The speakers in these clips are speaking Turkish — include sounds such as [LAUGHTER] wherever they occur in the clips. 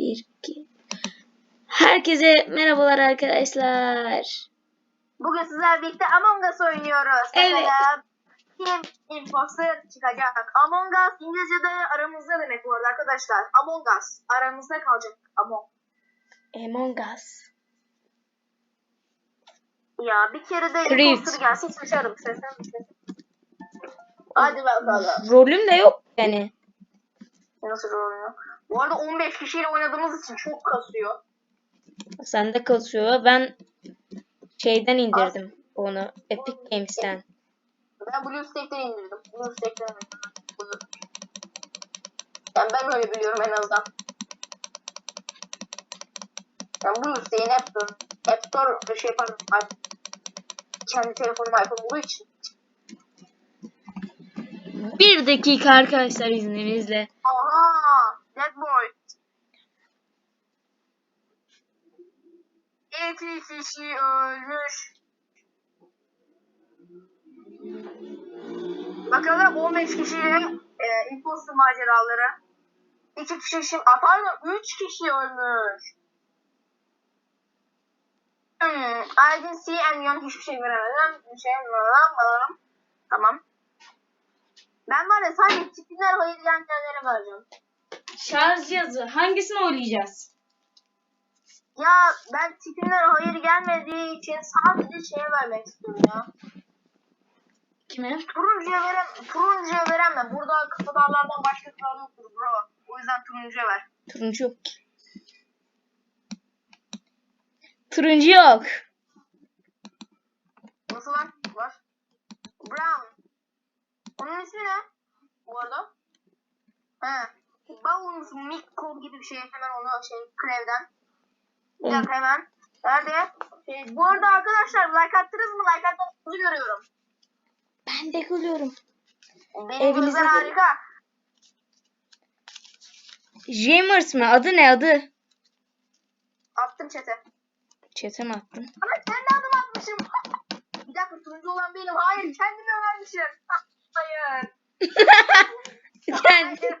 1, 2. Herkese merhabalar arkadaşlar. Bugün sizlerle birlikte Among Us oynuyoruz. Evet. Mesela kim imposter çıkacak? Among Us İngilizce'de aramızda demek bu arada arkadaşlar. Among Us aramızda kalacak. Among. Among Us. Ya bir kere de Creed. imposter gelsin şaşarım. Seslen seslen. Hadi bakalım. Rolüm de yok yani. Nasıl oynuyor? Bu arada 15 kişiyle oynadığımız için çok kasıyor. Sende kasıyor. Ben şeyden indirdim onu. Epic Games'ten. Ben BlueStack'ten indirdim. BlueStack'ten indirdim. Blue- Yani ben öyle biliyorum en azından. Yani BlueStack'in App Store, App Store şey pardon, ay, kendi telefonum iPhone olduğu için. Bir dakika arkadaşlar izninizle. Kişi ölmüş. Bakalım 15 kişiyle e, imposter maceraları. İki kişi şimdi, pardon 3 kişi ölmüş. Hmm, I didn't see anyone hiçbir şey göremedim. Bir şey göremedim. Tamam. Ben var ya sadece tipler hayır gelmeyenlere vereceğim. Şarj cihazı. Hangisini oynayacağız? Ya ben tipimden hayır gelmediği için sadece şeye vermek istiyorum ya. Kime? Turuncuya veren, turuncuya veremem. Burada kısadarlardan başka kral yoktur bro. O yüzden turuncuya ver. Turuncu yok ki. Turuncu yok. Nasıl lan? Var. Brown. Onun ismi ne? Bu arada. He. Bones Mikko gibi bir şey. Hemen onu şey Krev'den. Bir dakika hemen. Nerede? Şey, bu arada arkadaşlar like attınız mı? Like attığınızı görüyorum. Ben de görüyorum. Benim Evinize gözler harika. Jamers mı? Adı ne adı? Attım çete. Çete mi attın? Ama kendi adım atmışım. [LAUGHS] Bir dakika turuncu olan benim. Hayır kendimi öğrenmişim. [LAUGHS] Hayır. [LAUGHS] Kendi.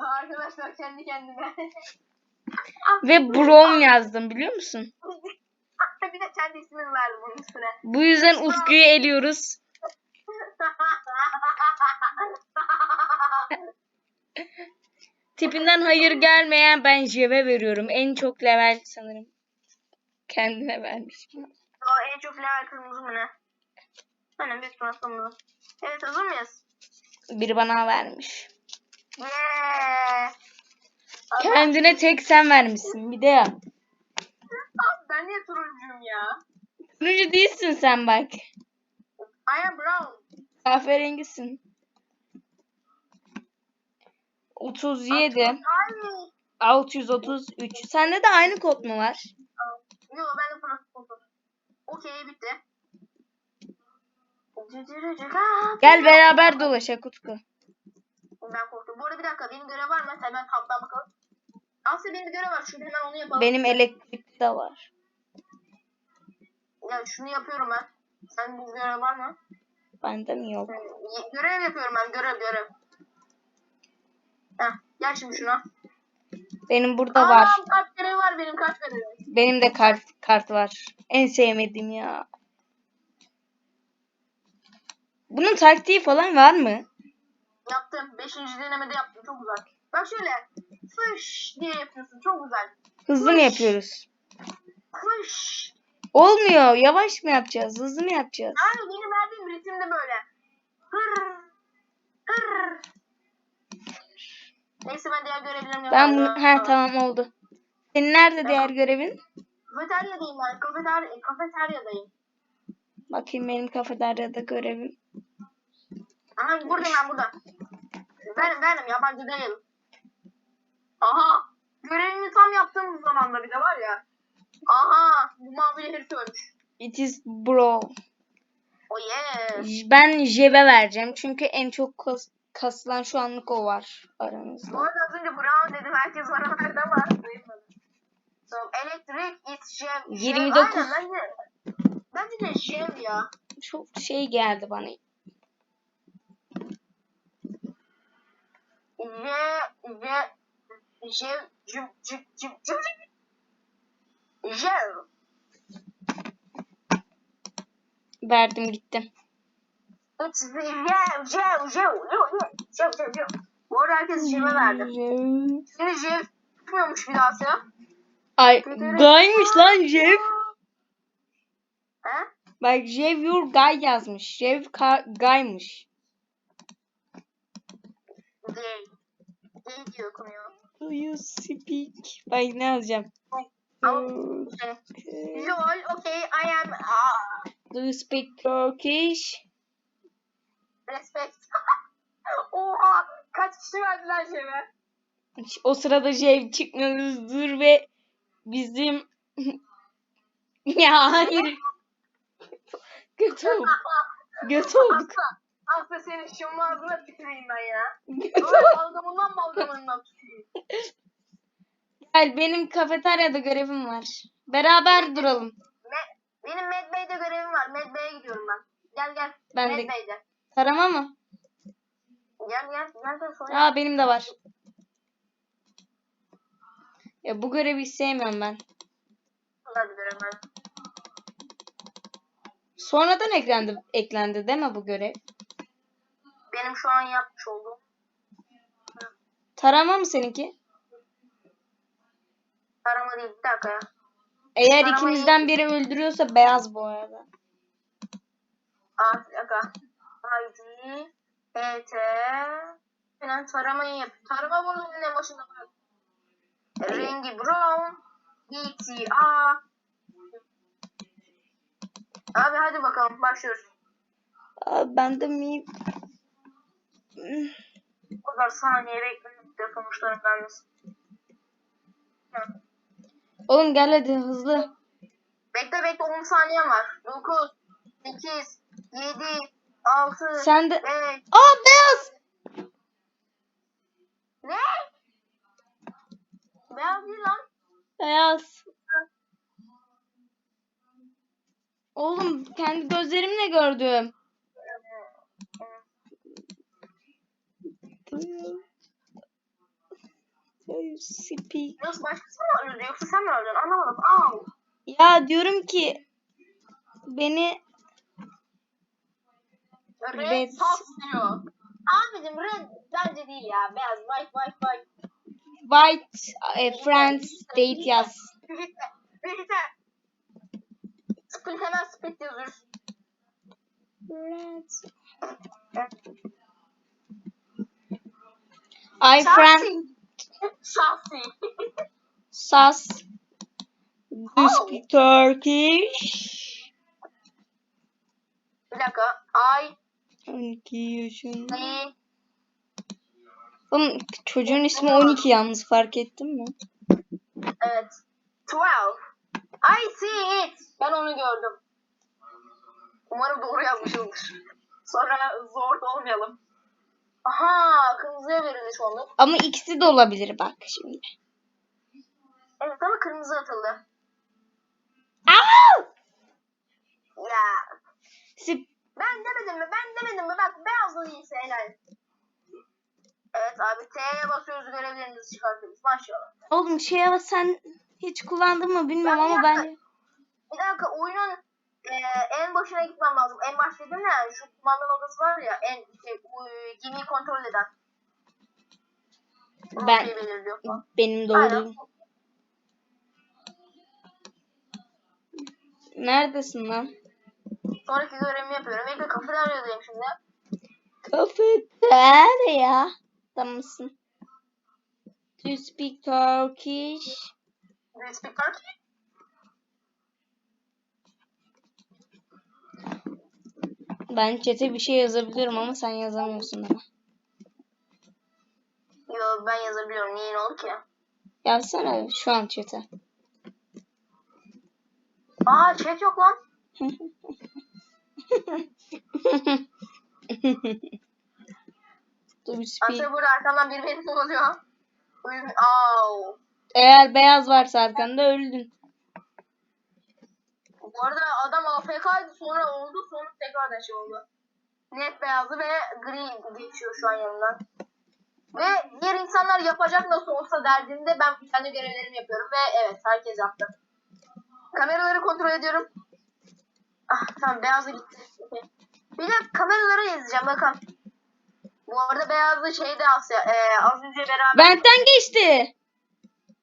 Arkadaşlar kendi kendime. [LAUGHS] Ve Brom yazdım biliyor musun? bir de kendi ismimi verdim bunun üstüne. Bu yüzden Utku'yu eliyoruz. [LAUGHS] Tipinden hayır gelmeyen ben Jeve veriyorum. En çok level sanırım. Kendine vermiş. o en çok level kırmızı mı ne? Aynen büyük kırmızı. Evet hazır mıyız? Biri bana vermiş. Kendine tek sen vermişsin. Bir de ya. Abi ben niye turuncuyum ya? Turuncu değilsin sen bak. I am brown. Kahverengisin. 37. Ay. 633. Sende de aynı kod mu var? Yo ben de Fransız oldum. Okey bitti. Gel beraber dolaşak Utku. Ben korktum. Bu arada bir dakika benim görev var mı? Hemen kaptan bakalım. Asya benim bir görev var. Şurada hemen onu yapalım. Benim elektrik de var. Ya şunu yapıyorum ben. Sen bir görev var mı? Bende mi yok? Görev yapıyorum ben. Görev görev. Heh, gel şimdi şuna. Benim burada var. Aa, kart görevi var benim kart görevi. Benim de kart kart var. En sevmediğim ya. Bunun taktiği falan var mı? Yaptım. Beşinci denemede yaptım. Çok güzel. Bak şöyle. Fış diye yapıyorsun. Çok güzel. Hızlı mı yapıyoruz? Fış. Olmuyor. Yavaş mı yapacağız? Hızlı mı yapacağız? Yani benim verdiğim ritimde böyle. Hır. Hır. Neyse ben diğer görevlerimi Ben bunu... Ha tamam oldu. Senin nerede diğer görevin? Kafeteryadayım ben. Kafeter kafeteryadayım. Bakayım benim kafeteryada görevim. Aha burada ben burada. Ben benim yabancı değil. Aha. Görevimi tam yaptığım zamanda bir de var ya. Aha. Bu mavi herif ölmüş. It is bro. Oh yeah. Ben Jeve vereceğim. Çünkü en çok kas, kasılan şu anlık o var aramızda. Bu arada az önce Brown dedim. Herkes bana [LAUGHS] ama duymadım. So, electric is Jev. 29. Aynen bence. Bence de Jev ya. Çok şey geldi bana. Ve Jev, Jev, Jev, Jev, Jev, Jev. Jev. Verdim gittim. It's the Jev, Jev, Jev, Jev, Jev, Jev, Jev. Bu arada herkes Jev'e verdi. Şimdi Jev tutmuyormuş bir daha sıra. Ay gaymış lan Jev. He? Bak Jev your guy yazmış. Jev gaymış. Gay. Gay diye okunuyor. Do you speak? Bak ne yazacağım? Şey, lol, okay, I am, ah, Do you speak Turkish? respect. [LAUGHS] Oha, kaç kişi verdiler Jev'e? O sırada Jev çıkmıyoruzdur ve bizim [LAUGHS] ya hayır [LAUGHS] kötü olduk. Kötü olduk. Asla senin şunun ağzına tüküreyim ben ya. [LAUGHS] Olduk. balgamından balgamından tüküreyim. Gel benim kafeteryada görevim var. Beraber duralım. Me- benim Medbay'de görevim var. Medbay'e gidiyorum ben. Gel gel. Ben de- Medbay'de. Tarama mı? Gel gel. Gel gel. Sonra. Aa benim de var. Ya bu görevi sevmiyorum ben. Görev var. Sonradan eklendi, eklendi değil mi bu görev? Benim şu an yapmış olduğum. Tarama mı seninki? Arama değil. Bir dakika ya. Eğer Taramayı- ikimizden biri öldürüyorsa beyaz bu arada. Aa bir dakika. ID. ET. Falan taramayı yap. Tarama bunun en başında var. Rengi brown. ETA. Abi hadi bakalım başlıyoruz. Aa, ben de mi? O kadar saniye bekledim de sonuçların gelmesi. Oğlum gel hadi hızlı. Bekle bekle 10 saniye var. 9, 8, 7, 6, Sen de... 5. Aa beyaz! Ne? Beyaz değil lan. Beyaz. Oğlum kendi gözlerimle gördüm. Speak. Nasıl başkası mı öldürdü yoksa sen mi öldün? Anlamadım. Au. Ya diyorum ki beni Red Red. Sox diyor. Abicim red bence değil ya. Beyaz. White white white. white e, friends date yaz. Birlikte. Birlikte. Split hemen split yazıyoruz. I friend Şahsi. sas. Do you speak Turkish? Bir dakika. I 12 yaşında. see Oğlum çocuğun ismi 12 yalnız fark ettin mi? Evet. 12. I see it. Ben onu gördüm. Umarım doğru yazmışımdır. Sonra zor olmayalım. Aha kırmızıya verildi şu anlık. Ama ikisi de olabilir bak şimdi. Evet ama kırmızı atıldı. Aa! Ya Sip- ben demedim mi? Ben demedim mi? Bak beyaz da değilse helal. Evet abi T'ye basıyoruz görevlerinizi çıkartıyoruz. Başlayalım. Oğlum şey ama sen hiç kullandın mı bilmiyorum Ben ama bence Bir dakika oyunun e, en başına gitmem lazım. En baş dedim ya şu kumandan odası var ya en şey, bu, gemiyi kontrol eden. Ben- benim Aynen. olduğum. Neredesin lan? Sonraki görevimi yapıyorum. İlk de kafeteryadayım şimdi. Kafeterya. Tamamsın. Do you speak Turkish? Do you speak Turkish? Ben chat'e bir şey yazabiliyorum ama sen yazamıyorsun ama. Yo ben yazabiliyorum. Niye ne oldu ki? Yazsana şu an chat'e. Aa chat yok lan. [LAUGHS] Speak? Aslında burada arkamdan biri beni kovalıyor. Uyum. Au. Eğer beyaz varsa arkanda öldün. Bu arada adam AFK'ydı sonra oldu sonra tekrardan şey oldu. Net beyazı ve gri geçiyor şu an yanından. Ve diğer insanlar yapacak nasıl olsa derdinde ben kendi görevlerimi yapıyorum ve evet herkes yaptı. Kameraları kontrol ediyorum. Ah tamam beyazı gitti. Bir de kameraları izleyeceğim bakalım. Bu arada beyazlı şeyde Asya. Ee, az önce beraber... Benden geçti.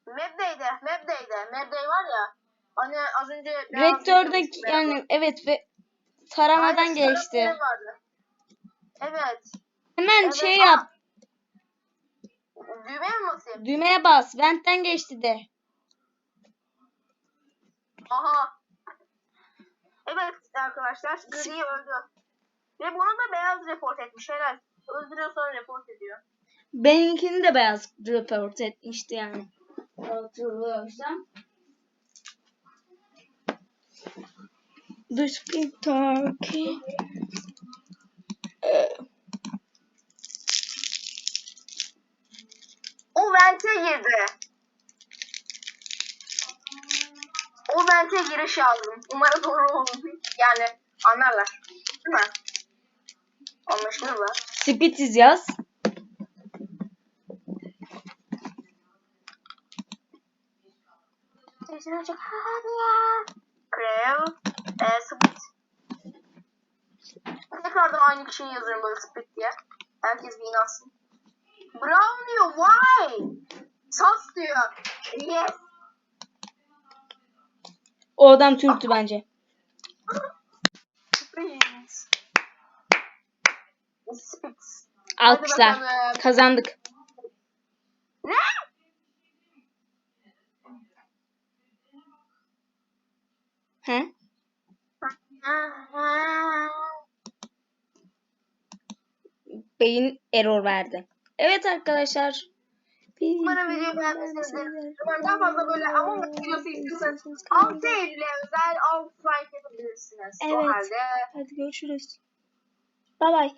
Map'deydi. Map'deydi. Map'day var ya. Hani az önce... Rektördeki yani evet ve taramadan Aynen, geçti. Evet. Hemen Evet, şey aa. yap. Düğmeye mi basayım? Düğmeye bas. Benden geçti de. Aha. Evet arkadaşlar gri öldü. Ve bunu da beyaz report etmiş helal. Öldürüyor sonra report ediyor. Benimkini de beyaz report etmişti yani. Hatırlıyorsam. Speak Turkey. Ee, O vente girdi. O vente giriş aldım. Umarım doğru olur. Yani anlarlar. Değil mi? Anlaşılır mı? Spitiz yaz. Sesini açık. Hadi ya. Krev. E, split. Tekrardan aynı kişiyi yazıyorum böyle split diye. Herkes bir inansın. Brown diyor. Why? Sas diyor. Yes. O adam Türktü bence. Split. Alkışlar. Kazandık. Ne? He? Beyin error verdi. Evet arkadaşlar. Umarım videoyu beğenmişsinizdir. Umarım daha fazla böyle Us videosu istiyorsanız 6 Eylül'e özel 6 like yapabilirsiniz. O Evet. halde Hadi görüşürüz. Bay bay.